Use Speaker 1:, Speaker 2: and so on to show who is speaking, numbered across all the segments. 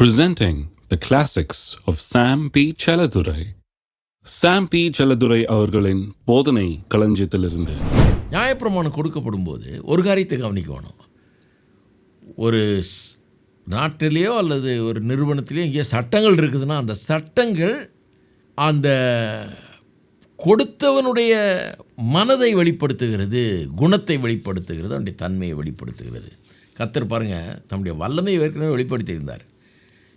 Speaker 1: presenting the classics of Sam P. Chaladurai. Sam P. Chaladurai அவர்களின் போதனை களஞ்சியத்திலிருந்து
Speaker 2: நியாயப்பிரமாணம் கொடுக்கப்படும் போது ஒரு காரியத்தை கவனிக்கணும் ஒரு ஸ்- நாட்டிலேயோ அல்லது ஒரு நிறுவனத்திலேயோ இங்கே சட்டங்கள் இருக்குதுன்னா அந்த சட்டங்கள் அந்த கொடுத்தவனுடைய மனதை வெளிப்படுத்துகிறது குணத்தை வெளிப்படுத்துகிறது அவனுடைய தன்மையை வெளிப்படுத்துகிறது கத்தர் பாருங்க தம்முடைய வல்லமையை ஏற்கனவே வெளிப்படுத்தியிருந்தார்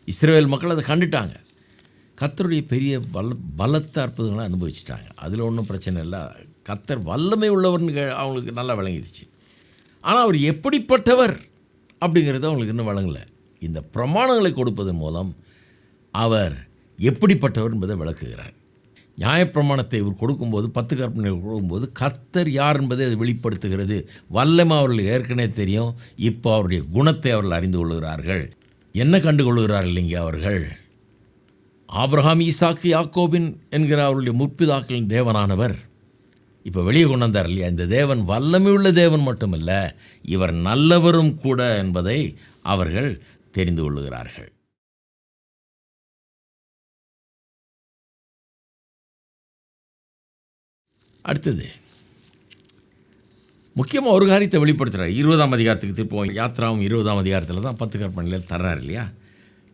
Speaker 2: இஸ்ரேல் மக்கள் அதை கண்டுட்டாங்க. கத்தருடைய பெரிய பல பலத்த அற்புதங்களை அனுபவிச்சிட்டாங்க. அதில் ஒன்றும் பிரச்சனை இல்லை. கத்தர் வல்லமை உள்ளவர்னு கே- அவங்களுக்கு நல்லா விளங்கிடுச்சு. ஆனால் அவர் எப்படிப்பட்டவர் அப்படிங்கிறது அவங்களுக்கு இன்னும் வழங்கலை இந்த பிரமாணங்களை கொடுப்பதன் மூலம் அவர் எப்படிப்பட்டவர் என்பதை விளக்குகிறார். நியாயப்பிரமாணத்தை இவர் கொடுக்கும்போது பத்து கற்பனைகள் கொடுக்கும்போது கத்தர் யார் என்பதை அது வெளிப்படுத்துகிறது. வல்லமை அவர்களுக்கு ஏற்கனவே தெரியும். இப்போ அவருடைய குணத்தை அவர்கள் அறிந்து கொள்கிறார்கள். என்ன கண்டு கொள்கிறார்கள் இங்கே அவர்கள்? ஆப்ரஹாம் ஈசாக்கு யாக்கோபின் என்கிற அவருடைய முற்பிதாக்களின் தேவனானவர். இப்போ வெளியே கொண்டு வந்தார் இல்லையா? இந்த தேவன் வல்லமையுள்ள தேவன் மட்டுமல்ல இவர் நல்லவரும் கூட என்பதை அவர்கள் தெரிந்து கொள்ளுகிறார்கள். அடுத்தது முக்கியமாக ஒரு காரியத்தை வெளிப்படுத்துகிறார் இருபதாம் அதிகாரத்துக்கு திருப்பம் யாத்ராவும் இருபதாம் அதிகாரத்தில் தான் பத்து கற்பனையில் தர்றார் இல்லையா?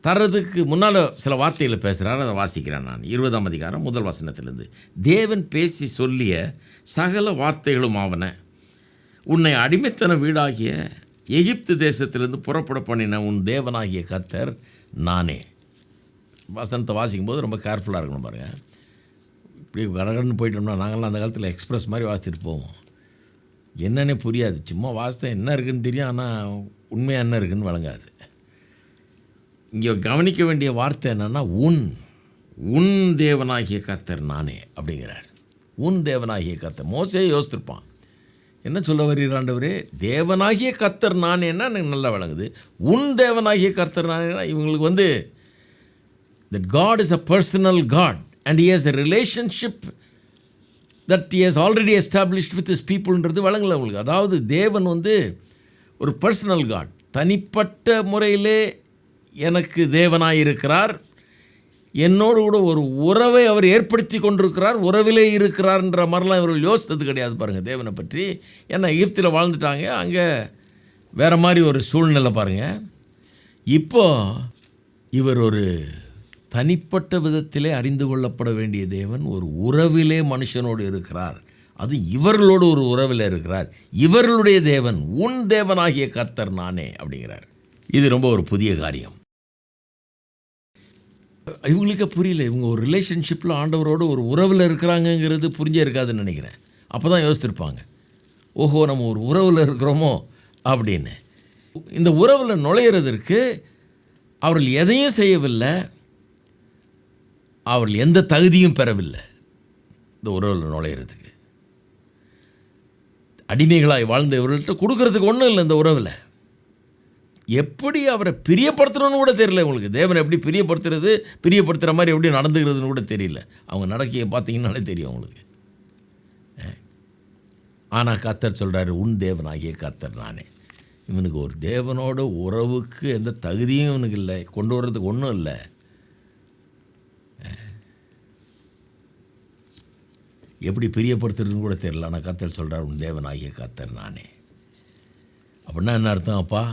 Speaker 2: தர்றதுக்கு முன்னால் சில வார்த்தைகளை பேசுகிறார் அதை வாசிக்கிறேன் நான். இருபதாம் அதிகாரம் முதல் வசனத்திலேருந்து. தேவன் பேசி சொல்லிய சகல வார்த்தைகளும் ஆவன. உன்னை அடிமைத்தன வீடாகிய எகிப்து தேசத்திலிருந்து புறப்பட பண்ணின உன் தேவனாகிய கர்த்தர் நானே. வசனத்தை வாசிக்கும்போது ரொம்ப கேர்ஃபுல்லாக இருக்கணும் பாருங்கள் இப்படி கடகடன்னு போயிட்டோம்னா நாங்களாம் அந்த காலத்தில் எக்ஸ்ப்ரெஸ் மாதிரி வாசித்துட்டு போவோம். என்னன்னே புரியாது. சும்மா வாசித்தா என்ன இருக்குன்னு தெரியும் ஆனால் உண்மையாக என்ன இருக்குன்னு வழங்காது. இங்கே கவனிக்க வேண்டிய வார்த்தை என்னென்னா உன் உன் தேவனாகிய கர்த்தர் நானே அப்படிங்கிறார். உன் தேவனாகிய கர்த்தர். மோசே யோசித்திருப்பான். என்ன சொல்ல வருகிறாண்டவரே தேவனாகிய கர்த்தர் நானேன்னா எனக்கு நல்லா விளங்குது. உன் தேவனாகிய கர்த்தர் நானேன்னா இவங்களுக்கு வந்து that God is a personal God and he has a relationship that is already established with is பீப்புள்ன்றது peopleன்றது வழங்கல அவங்களுக்கு அதாவது தேவன் வந்து ஒரு பர்சனல் காட் தனிப்பட்ட முறையிலே எனக்கு தேவனாய் இருக்கிறார். என்னோடு கூட ஒரு உறவை அவர் ஏற்படுத்தி கொண்டிருக்கிறார். உறவிலே இருக்கிறார்ன்ற மாதிரிலாம் இவர்கள் யோசித்தது கிடையாது பாருங்கள் தேவனை பற்றி. ஏன்னா எகிப்தில் வாழ்ந்துட்டாங்க. அங்கே வேறு மாதிரி ஒரு சூழ்நிலை பாருங்கள் இப்போ இவர் ஒரு தனிப்பட்ட விதத்திலே அறிந்து கொள்ளப்பட வேண்டிய தேவன் ஒரு உறவிலே மனுஷனோடு இருக்கிறார். அது இவர்களோடு ஒரு உறவில் இருக்கிறார். இவர்களுடைய தேவன் உன் தேவனாகிய கத்தர் நானே அப்படிங்கிறார். இது ரொம்ப ஒரு புதிய காரியம். இவங்களுக்கே புரியல இவங்க ஒரு ரிலேஷன்ஷிப்பில் ஆண்டவரோடு ஒரு உறவில் இருக்கிறாங்கங்கிறது புரிஞ்சே இருக்காதுன்னு நினைக்கிறேன். அப்போ தான் யோசித்திருப்பாங்க. ஓஹோ நம்ம ஒரு உறவில் இருக்கிறோமோ அப்படின்னு. இந்த உறவில் நுழையிறதற்கு அவர்கள் எதையும் செய்யவில்லை. அவர்கள் எந்த தகுதியும் பெறவில்லை. இந்த உறவில் நுழையிறதுக்கு. அடிமைகளாய் வாழ்ந்த இவர்கள்ட்ட கொடுக்கறதுக்கு ஒன்றும் இல்லை இந்த உறவில். எப்படி அவரை பிரியப்படுத்தணும்னு கூட தெரியல உங்களுக்கு. தேவனை எப்படி பிரியப்படுத்துறது பிரியப்படுத்துகிற மாதிரி எப்படி நடந்துக்கிறதுன்னு கூட தெரியல. அவங்க நடக்கையை பார்த்தீங்கன்னாலே தெரியும் அவங்களுக்கு ஆனால் கத்தர் சொல்கிறாரு உன் தேவனாகிய கத்தர் நானே. இவனுக்கு ஒரு தேவனோட உறவுக்கு எந்த தகுதியும் இவனுக்கு இல்லை. கொண்டு வர்றதுக்கு ஒன்றும் இல்லை. எப்படி பிரியப்படுத்துறதுன்னு கூட தெரியல. ஆனால் கத்தர் சொல்கிறார் உன் தேவனாகிய கத்தர் நானே. அப்படின்னா என்ன அர்த்தம் அப்பா?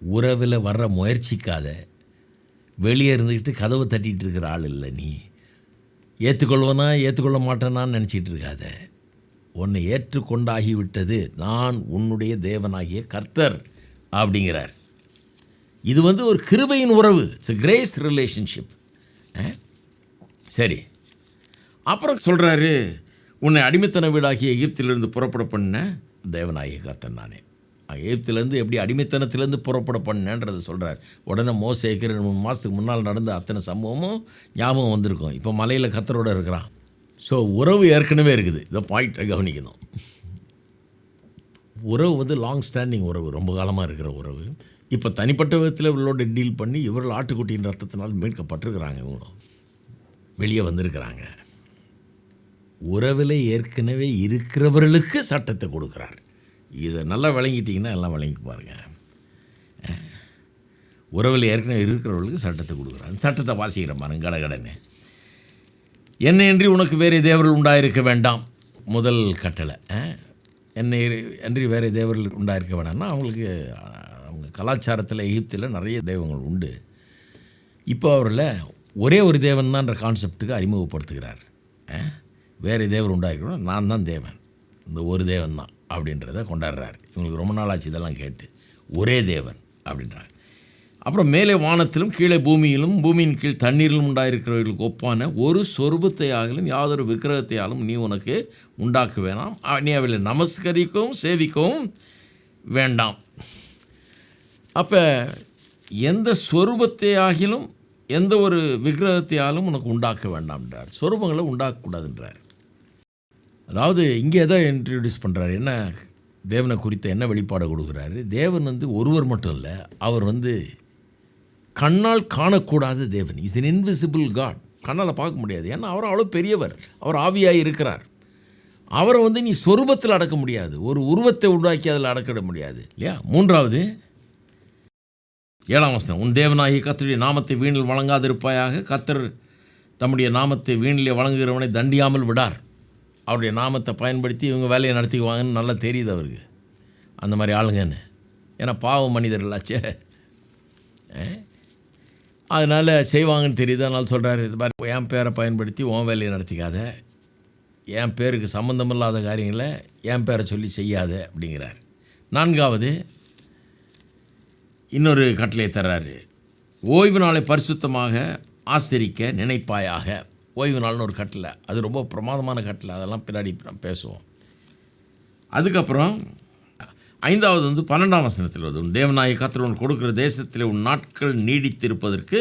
Speaker 2: உறவில் வர்ற முயற்சிக்காத வெளியே இருந்துக்கிட்டு கதவு தட்டிகிட்டு இருக்கிற ஆள் இல்லை நீ. ஏற்றுக்கொள்வனா ஏற்றுக்கொள்ள மாட்டேனான்னு நினச்சிட்டு இருக்காத. உன்னை ஏற்றுக்கொண்டாகிவிட்டது நான் உன்னுடைய தேவனாகிய கர்த்தர் அப்படிங்கிறார். இது வந்து ஒரு கிருபையின் உறவு. இட்ஸ் கிரேஸ் ரிலேஷன்ஷிப் சரி. அப்புறம் சொல்கிறாரு உன்னை அடிமைத்தன வீடாகிய எகிப்திலிருந்து புறப்பட பண்ண தேவநாயக கர்த்தன் நானே எகிப்திலேருந்து எப்படி அடிமைத்தனத்திலேருந்து புறப்பட பண்ணேன்றதை சொல்கிறார் உடனே மோசேக்கு ரெண்டு மூணு மாதத்துக்கு முன்னால் நடந்த அத்தனை சம்பவமும் ஞாபகம் வந்திருக்கும். இப்போ மலையில் கத்தரோட இருக்கிறான். ஸோ உறவு ஏற்கனவே இருக்குது. இதை பாயிண்ட்டை கவனிக்கணும். உறவு வந்து லாங் ஸ்டாண்டிங் உறவு. ரொம்ப காலமாக இருக்கிற உறவு. இப்போ தனிப்பட்ட விதத்தில் இவர்களோட டீல் பண்ணி இவர்கள் ஆட்டுக்குட்டியின் ரத்தத்தினால் மீட்கப்பட்டிருக்கிறாங்க இவங்களும். வெளியே வந்திருக்கிறாங்க. உறவில் ஏற்கனவே இருக்கிறவர்களுக்கு சட்டத்தை கொடுக்குறார். இதை நல்லா விளங்கிட்டிங்கன்னா எல்லாம் விளங்கி பாருங்கள் உறவில் ஏற்கனவே இருக்கிறவர்களுக்கு சட்டத்தை கொடுக்குறாரு. சட்டத்தை வாசிக்கிற பாருங்க என்னை என்னையன்றி உனக்கு வேறு தேவர்கள் உண்டாயிருக்க வேண்டாம். முதல் கட்டளை. ஆ? என்னை அன்றி வேறு தேவர்கள் உண்டாயிருக்க வேண்டாம்னா அவங்களுக்கு அவங்க கலாச்சாரத்தில் எகிப்தில் நிறைய தெய்வங்கள் உண்டு. இப்போ அவரில் ஒரே ஒரு தேவன் தான்ற கான்செப்டுக்கு அறிமுகப்படுத்துகிறார். வேறு தேவர் உண்டாக்கணும் நான் தான் தேவன். இந்த ஒரு தேவன் தான் அப்படின்றத கொண்டாடுறாரு. இவங்களுக்கு ரொம்ப நாள் ஆச்சு இதெல்லாம் கேட்டு. ஒரே தேவன் அப்படின்றார் அப்புறம் மேலே வானத்திலும் கீழே பூமியிலும் பூமியின் கீழ் தண்ணீரிலும் உண்டாயிருக்கிறவர்களுக்கு ஒப்பான ஒரு சொருபத்தையாகலும் யாதொரு விக்கிரகத்தையாலும் நீ உனக்கு உண்டாக்க வேணாம் நீ அவளை நமஸ்கரிக்கவும் சேவிக்கவும் வேண்டாம். அப்போ எந்த சொரூபத்தையாகிலும் எந்த ஒரு விக்கிரகத்தையாலும் உனக்கு உண்டாக்க வேண்டாம்ன்றார். சொரூபங்களை உண்டாக்கக்கூடாதுன்றார். அதாவது இங்கே தான் இன்ட்ரடியூஸ் பண்ணுறாரு என்ன தேவனை குறித்த என்ன வெளிப்பாடு கொடுக்குறாரு? தேவன் வந்து ஒருவர் மட்டும் இல்லை அவர் வந்து கண்ணால் காணக்கூடாத தேவன். இஸ் இன் இன்விசிபிள் காட் கண்ணால் பார்க்க முடியாது. ஏன்னா அவர் அவ்வளோ பெரியவர். அவர் ஆவியாக இருக்கிறார். அவரை வந்து நீ சொரூபத்தில் அடக்க முடியாது. ஒரு உருவத்தை உண்டாக்கி அதில் அடக்கிட முடியாது. இல்லையா? மூன்றாவது ஏழாம் வசனம். உன் தேவனாகிய கத்தருடைய நாமத்தை வீணில் வழங்காதிருப்பாயாக. கத்தர் தம்முடைய நாமத்தை வீணிலே வழங்குகிறவனை தண்டியாமல் விடார். அவருடைய நாமத்தை பயன்படுத்தி இவங்க வேலையை நடத்திக்குவாங்கன்னு நல்லா தெரியுது அவருக்கு. அந்த மாதிரி ஆளுங்கன்னு. ஏன்னா பாவம் மனிதர்களாச்சே. அதனால் செய்வாங்கன்னு தெரியுது. அதனால் சொல்கிறாரு இது மாதிரி என் பேரை பயன்படுத்தி உன் வேலையை நடத்திக்காத. என் பேருக்கு சம்மந்தமில்லாத காரியங்களை என் பேரை சொல்லி செய்யாத அப்படிங்கிறார். நான்காவது இன்னொரு கட்டளை தர்றாரு. ஓய்வு நாளை பரிசுத்தமாக ஆசரிக்க நினைப்பாயாக. ஓய்வு நாள்னு ஒரு கட்டளை அது ரொம்ப பிரமாதமான கட்டளை அதெல்லாம் பின்னாடி நம்ம பேசுவோம். அதுக்கப்புறம் ஐந்தாவது வந்து பன்னெண்டாம் வசனத்தில் வருது. உன் தேவநாய கத்திர உன் கொடுக்குற தேசத்தில் உன் நாட்கள் நீடித்திருப்பதற்கு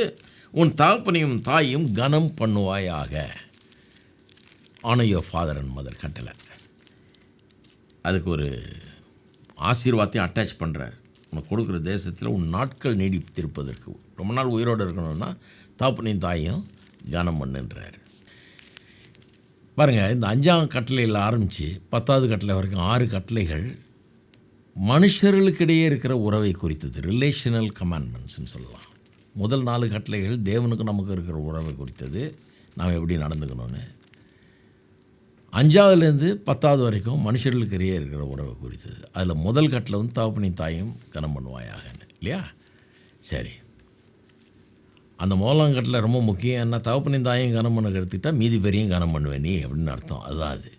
Speaker 2: உன் தகப்பனையும் தாயும் கனம் பண்ணுவாயாக. ஆனையோ ஃபாதர் அண்ட் மதர் கட்டளை. அதுக்கு ஒரு ஆசீர்வாதத்தையும் அட்டாச் பண்ணுறார் உனக்கு கொடுக்குற தேசத்தில் உன் நாட்கள் நீடித்திருப்பதற்கு. ரொம்ப நாள் உயிரோடு இருக்கணும்னா தாப்பனையும் தாயும் கனம் பண்ணுன்றார். பாருங்கள் இந்த அஞ்சாம் கட்டளையில் ஆரம்பித்து பத்தாவது கட்டளை வரைக்கும் ஆறு கட்டளைகள் மனுஷர்களுக்கிடையே இருக்கிற உறவை குறித்தது ரிலேஷனல் கமாண்ட்மெண்ட்ஸ்னு சொல்லலாம். முதல் நாலு கட்டளைகள் தேவனுக்கும் நமக்கு இருக்கிற உறவை குறித்தது. நாம் எப்படி நடந்துக்கணும்னு. அஞ்சாவதுலேருந்து பத்தாவது வரைக்கும் மனுஷர்களுக்கு இடையே இருக்கிற உறவை குறித்தது. அதில் முதல் கட்டில் வந்து தகப்பனி தாயும் கனம் பண்ணுவாயாகன்னு. இல்லையா? சரி. அந்த முதலாங்கட்டில் ரொம்ப முக்கியம் என்ன? தகப்பனி தாயும் கனம் பண்ண கருத்துக்கிட்டா மீதி பெரியும் கனம் பண்ணுவேன் நீ அப்படின்னு அர்த்தம். அதுதான் அது.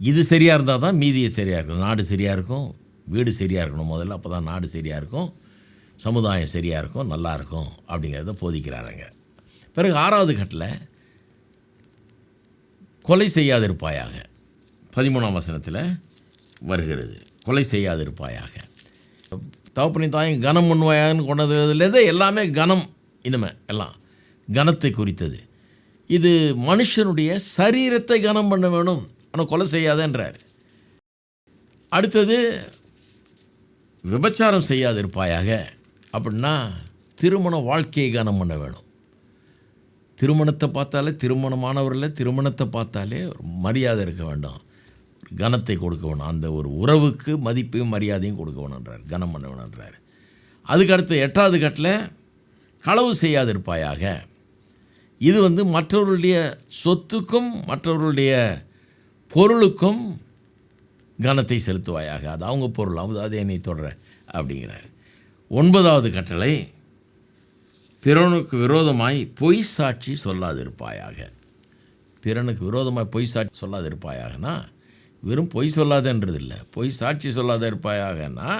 Speaker 2: இது சரியாக இருந்தால் தான் மீதியை சரியாக இருக்கும். நாடு சரியாக இருக்கும். வீடு சரியாக இருக்கணும் முதல்ல. அப்போ தான் நாடு சரியாக இருக்கும். சமுதாயம் சரியாக இருக்கும். நல்லா இருக்கும் அப்படிங்கிறத போதிக்கிறாருங்க பிறகு ஆறாவது கட்டில் கொலை செய்யாதிருப்பாயாக. பதிமூணாம் வசனத்தில் வருகிறது. கொலை செய்யாதிருப்பாயாக. தகப்பனி தாயும் கனம் பண்ணுவாயான்னு கொண்டதுலேருந்து எல்லாமே கனம். இனிமே எல்லாம் கனத்தை குறித்தது. இது மனுஷனுடைய சரீரத்தை கனம் பண்ண வேணும். ஆனால் கொலை செய்யாதன்றார். அடுத்தது விபச்சாரம் செய்யாதிருப்பாயாக. அப்படின்னா திருமண வாழ்க்கையை கனம் பண்ண வேணும். திருமணத்தை பார்த்தாலே திருமணமானவரில் திருமணத்தை பார்த்தாலே மரியாதை இருக்க வேண்டாம். கனத்தை கொடுக்க வேணும். அந்த ஒரு உறவுக்கு மதிப்பையும் மரியாதையும் கொடுக்க வேணுன்றார் கனம் பண்ண வேணுன்றார் அதுக்கடுத்து எட்டாவது கட்டில் களவு செய்யாதிருப்பாயாக. இது வந்து மற்றவர்களுடைய சொத்துக்கும் மற்றவர்களுடைய பொருளுக்கும் கனத்தை செலுத்துவாயாக. அது அவங்க பொருள் அது அதே நீ தொடர அப்படிங்கிறார். ஒன்பதாவது கட்டளை பிறனுக்கு விரோதமாய் பொய் சாட்சி சொல்லாதிருப்பாயாக. பிறனுக்கு விரோதமாய் பொய் சாட்சி சொல்லாதிருப்பாயாகனா? வெறும் பொய் சொல்லாதன்றது இல்லை பொய் சாட்சி சொல்லாத இருப்பாயாகனா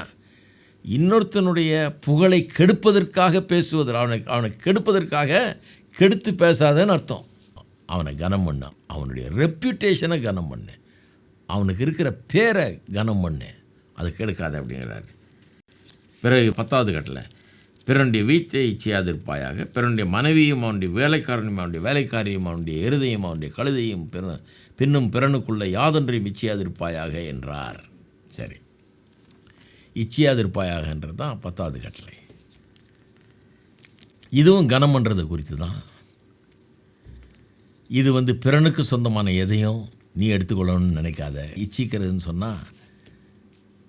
Speaker 2: இன்னொருத்தனுடைய புகழை கெடுப்பதற்காக பேசுவது அவனை அவனை கெடுப்பதற்காக கெடுத்து பேசாதேன்னு அர்த்தம். அவனை கனம் பண்ண அவனுடைய ரெப்யூட்டேஷனை கனம் பண்ணு அவனுக்கு இருக்கிற பேரை கனம் பண்ணு அதை கெடுக்காத அப்படிங்கிறாரு. பிறகு பத்தாவது கட்டில் பிறனுடைய வீச்சை செய்யாதிருப்பாயாக பிறனுடைய மனைவியும் அவனுடைய வேலைக்காரனும் அவனுடைய வேலைக்காரியும் அவனுடைய எருதையும் அவனுடைய கழுதையும் பிற பின்னும் பிறனுக்குள்ள யாதொன்றையும் இச்சையாதிருப்பாயாக என்றார். சரி. இச்சையாதிருப்பாயாகன்றது தான் பத்தாவது கட்டளை. இதுவும் கனம் பண்ணுறது குறித்து தான் இது வந்து பிறனுக்கு சொந்தமான எதையும் நீ எடுத்துக்கொள்ளணும்னு நினைக்காத. இச்சிக்கிறதுன்னு சொன்னால்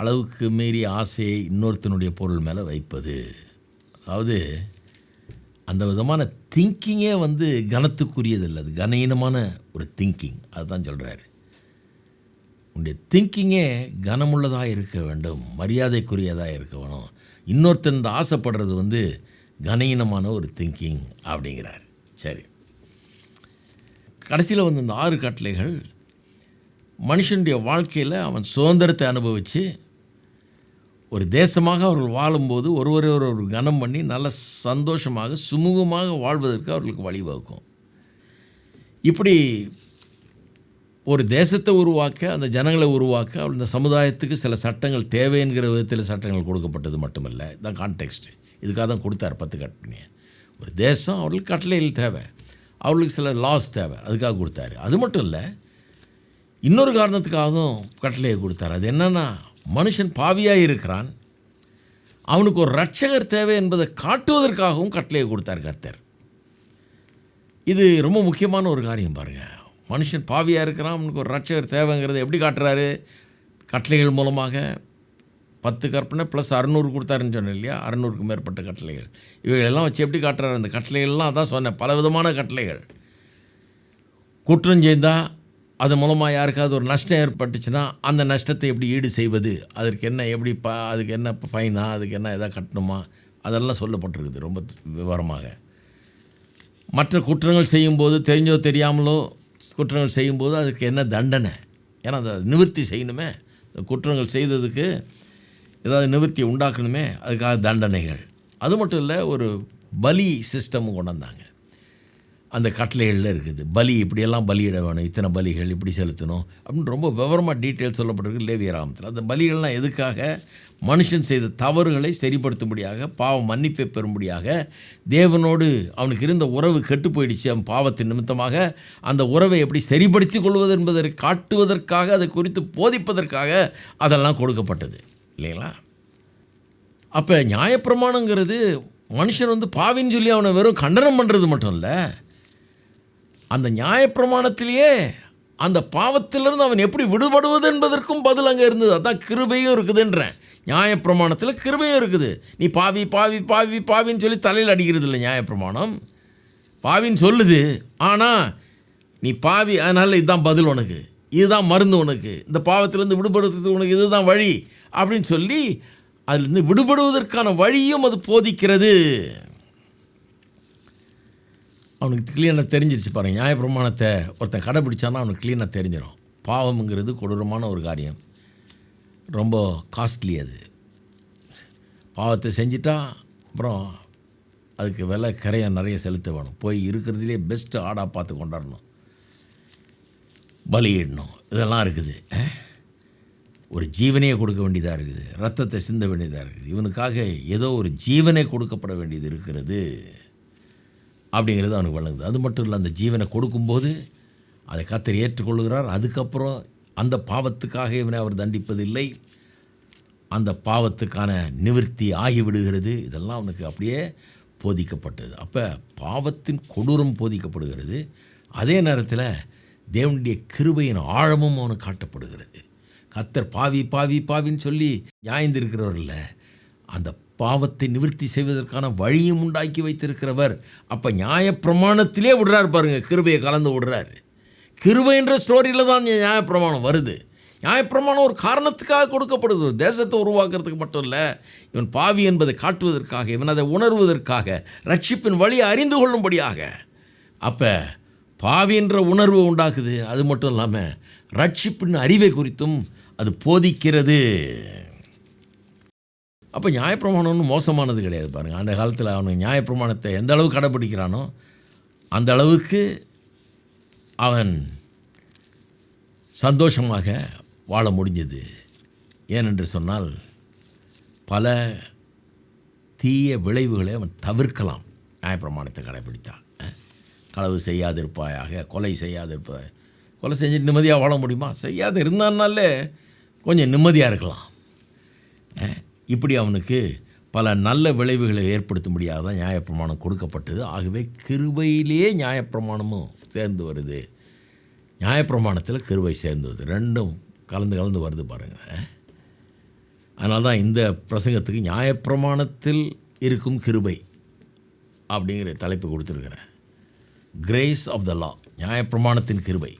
Speaker 2: அளவுக்கு மீறி ஆசையை இன்னொருத்தனுடைய பொருள் மேலே வைப்பது. அதாவது அந்த விதமான திங்கிங்கே வந்து கனத்துக்குரியது இல்லை அது கனீனமான ஒரு திங்கிங் அதுதான் சொல்கிறாரு உன்னுடைய திங்கிங்கே கனமுள்ளதாக இருக்க வேண்டும் மரியாதைக்குரியதாக இருக்க வேணும். இன்னொருத்தன் இந்த ஆசைப்படுறது வந்து கனீனமான ஒரு திங்கிங் அப்படிங்கிறார். சரி. கடைசியில் வந்து இந்த ஆறு கட்டளைகள் மனுஷனுடைய வாழ்க்கையில் அவன் சுதந்திரத்தை அனுபவித்து ஒரு தேசமாக அவர்கள் வாழும்போது ஒருவரை ஒரு கனம் பண்ணி நல்ல சந்தோஷமாக சுமூகமாக வாழ்வதற்கு அவர்களுக்கு வழிவகுக்கும். இப்படி ஒரு தேசத்தை உருவாக்க அந்த ஜனங்களை உருவாக்க அவர் இந்த சமுதாயத்துக்கு சில சட்டங்கள் தேவைங்கிற விதத்தில் சட்டங்கள் கொடுக்கப்பட்டது மட்டுமல்ல. இதுதான் கான்டெக்ஸ்ட் இதுக்காக தான் கொடுத்தார் பத்து கட்டணியை. ஒரு தேசம் அவர்களுக்கு கட்டளையில் தேவை. அவர்களுக்கு சில லாஸ் தேவை. அதுக்காக கொடுத்தாரு. அது மட்டும் இல்லை இன்னொரு காரணத்துக்காகவும் கட்டளையை கொடுத்தார். அது என்னென்னா மனுஷன் பாவியாக இருக்கிறான். அவனுக்கு ஒரு ரட்சகர் தேவை என்பதை காட்டுவதற்காகவும் கட்டளையை கொடுத்தார் கர்த்தர். இது ரொம்ப முக்கியமான ஒரு காரியம் பாருங்கள் மனுஷன் பாவியாக இருக்கிறான் அவனுக்கு ஒரு ரட்சகர் தேவைங்கிறத எப்படி காட்டுறாரு? கட்டளைகள் மூலமாக பத்து கற்பனை ப்ளஸ் அறநூறு கொடுத்தாருன்னு சொன்னேன் இல்லையா? அறநூறுக்கு மேற்பட்ட கட்டளைகள். இவைகளெல்லாம் வச்சு எப்படி காட்டுறாரு? அந்த கட்டளைகள்லாம் அதான் சொன்னேன் பல விதமான கட்டளைகள். குற்றம் செய்தால் அது மூலமாக யாருக்காவது ஒரு நஷ்டம் ஏற்பட்டுச்சுன்னா அந்த நஷ்டத்தை எப்படி ஈடு செய்வது? அதற்கு என்ன எப்படி ப அதுக்கு என்ன இப்போ ஃபைனா அதுக்கு என்ன எதாவது கட்டணுமா? அதெல்லாம் சொல்லப்பட்டிருக்குது ரொம்ப விவரமாக. மற்ற குற்றங்கள் செய்யும்போது தெரிஞ்சோ தெரியாமலோ குற்றங்கள் செய்யும்போது அதுக்கு என்ன தண்டனை? ஏன்னா அதை நிவர்த்தி செய்யணுமே. இந்த குற்றங்கள் செய்ததுக்கு ஏதாவது நிவர்த்தி உண்டாக்கணுமே. அதுக்காக தண்டனைகள். அது மட்டும் இல்லை ஒரு பலி சிஸ்டமும் கொண்டு வந்தாங்க. அந்த கட்டளைகளில் இருக்குது. பலி இப்படியெல்லாம் பலியிட வேணும். இத்தனை பலிகள் இப்படி செலுத்தணும். அப்படின்னு ரொம்ப விவரமாக டீட்டெயில் சொல்லப்பட்டிருக்கு லேவியராமத்தில் அந்த பலிகள்லாம் எதுக்காக? மனுஷன் செய்த தவறுகளை சரிப்படுத்தும்படியாக பாவம் மன்னிப்பை பெறும்படியாக தேவனோடு அவனுக்கு இருந்த உறவு கெட்டு போயிடுச்சு. அவன் பாவத்தின் நிமித்தமாக அந்த உறவை எப்படி சரிப்படுத்தி கொள்வது என்பதை காட்டுவதற்காக அதை குறித்து போதிப்பதற்காக அதெல்லாம் கொடுக்கப்பட்டது. இல்லைங்களா? அப்போ நியாயப்பிரமாணங்கிறது மனுஷன் வந்து பாவின்னு சொல்லி அவனை வெறும் கண்டனம் பண்ணுறது மட்டும் இல்லை. அந்த நியாயப்பிரமாணத்திலேயே அந்த பாவத்திலிருந்து அவன் எப்படி விடுபடுவது என்பதற்கும் பதில் அங்கே இருந்தது. அதான் கிருபையும் இருக்குதுன்றேன். நியாயப்பிரமாணத்தில் கிருபையும் இருக்குது. நீ பாவி பாவி பாவி பாவின்னு சொல்லி தலையில் அடிக்கிறது இல்லை நியாயப்பிரமாணம். பாவின்னு சொல்லுது. ஆனால் நீ பாவி அதனால் இதுதான் பதில் உனக்கு. இதுதான் மருந்து உனக்கு. இந்த பாவத்திலேருந்து விடுபடுறதுக்கு உனக்கு இதுதான் வழி அப்படின்னு சொல்லி அதிலிருந்து விடுபடுவதற்கான வழியும் அது போதிக்கிறது. அவனுக்கு க்ளீனாக தெரிஞ்சிருச்சு பாருங்க. நியாயப்பிரமாணத்தை ஒருத்தன் கடைப்பிடிச்சானா அவனுக்கு க்ளீனாக தெரிஞ்சிடும் பாவம்ங்கிறது கொடூரமான ஒரு காரியம். ரொம்ப காஸ்ட்லி அது. பாவத்தை செஞ்சிட்டா அப்புறம் அதுக்கு விலை கரையாக நிறைய செலுத்த வேணும். போய் இருக்கிறதுலே பெஸ்ட்டு ஆடாக பார்த்து கொண்டாடணும். பலியிடணும் இதெல்லாம் இருக்குது. ஒரு ஜீவனையே கொடுக்க வேண்டியதாக இருக்குது. ரத்தத்தை சிந்த வேண்டியதாக இருக்குது. இவனுக்காக ஏதோ ஒரு ஜீவனை கொடுக்கப்பட வேண்டியது இருக்கிறது. அப்படிங்கிறது அவனுக்கு வழங்குது. அது மட்டும் இல்லை அந்த ஜீவனை கொடுக்கும்போது அதை கத்தர் ஏற்றுக்கொள்கிறார் அதுக்கப்புறம் அந்த பாவத்துக்காக இவனை அவர் தண்டிப்பதில்லை. அந்த பாவத்துக்கான நிவர்த்தி ஆகிவிடுகிறது. இதெல்லாம் அவனுக்கு அப்படியே போதிக்கப்பட்டது. அப்போ பாவத்தின் கொடூரம் போதிக்கப்படுகிறது. அதே நேரத்தில் தேவனுடைய கிருபையின் ஆழமும் அவனுக்கு காட்டப்படுகிறது. கத்தர் பாவி பாவி பாவின்னு சொல்லி நியாயந்திருக்கிறவர் அந்த பாவத்தை நிவர்த்தி செய்வதற்கான வழியும் உண்டாக்கி வைத்திருக்கிறவர். அப்போ நியாயப்பிரமாணத்திலே விடுறார் பாருங்கள் கிருபையை கலந்து விடுறாரு. கிருபைன்ற ஸ்டோரியில் தான் நியாயப்பிரமாணம் வருது. நியாயப்பிரமாணம் ஒரு காரணத்துக்காக கொடுக்கப்படுது. ஒரு தேசத்தை உருவாக்குறதுக்கு மட்டும் இல்லை இவன் பாவி என்பதை காட்டுவதற்காக இவன் அதை உணர்வதற்காக ரட்சிப்பின் வழியை அறிந்து கொள்ளும்படியாக. அப்போ பாவி என்ற உணர்வு உண்டாக்குது. அது மட்டும் இல்லாமல் ரட்சிப்பின் அறிவை குறித்தும் அது போதிக்கிறது. அப்போ நியாயப்பிரமாணம் ஒன்றும் மோசமானது கிடையாது பாருங்கள் அந்த காலத்தில் அவனுக்கு நியாயப்பிரமாணத்தை எந்த அளவு கடைப்பிடிக்கிறானோ அந்த அளவுக்கு அவன் சந்தோஷமாக வாழ முடிஞ்சது. ஏனென்று சொன்னால் பல தீய விளைவுகளை அவன் தவிர்க்கலாம். நியாயப்பிரமாணத்தை கடைப்பிடித்தான் களவு செய்யாதிருப்பாயாக கொலை செய்யாதிருப்பாய் கொலை செஞ்சு நிம்மதியாக வாழ முடியுமா? செய்யாத இருந்தான்னாலே கொஞ்சம் நிம்மதியாக இருக்கலாம். இப்படி அவனுக்கு பல நல்ல விளைவுகளை ஏற்படுத்தும்படியாக தான் நியாயப்பிரமாணம் கொடுக்கப்பட்டது. ஆகவே கிருபையிலேயே நியாயப்பிரமாணமும் சேர்ந்து வருது. நியாயப்பிரமாணத்தில் கிருபை சேர்ந்து வருது. ரெண்டும் கலந்து கலந்து வருது பாருங்கள் அதனால தான் இந்த பிரசங்கத்துக்கு நியாயப்பிரமாணத்தில் இருக்கும் கிருபை அப்படிங்கிற தலைப்பு கொடுத்துருக்குறேன். கிரேஸ் ஆஃப் த லா நியாயப்பிரமாணத்தின் கிருபை.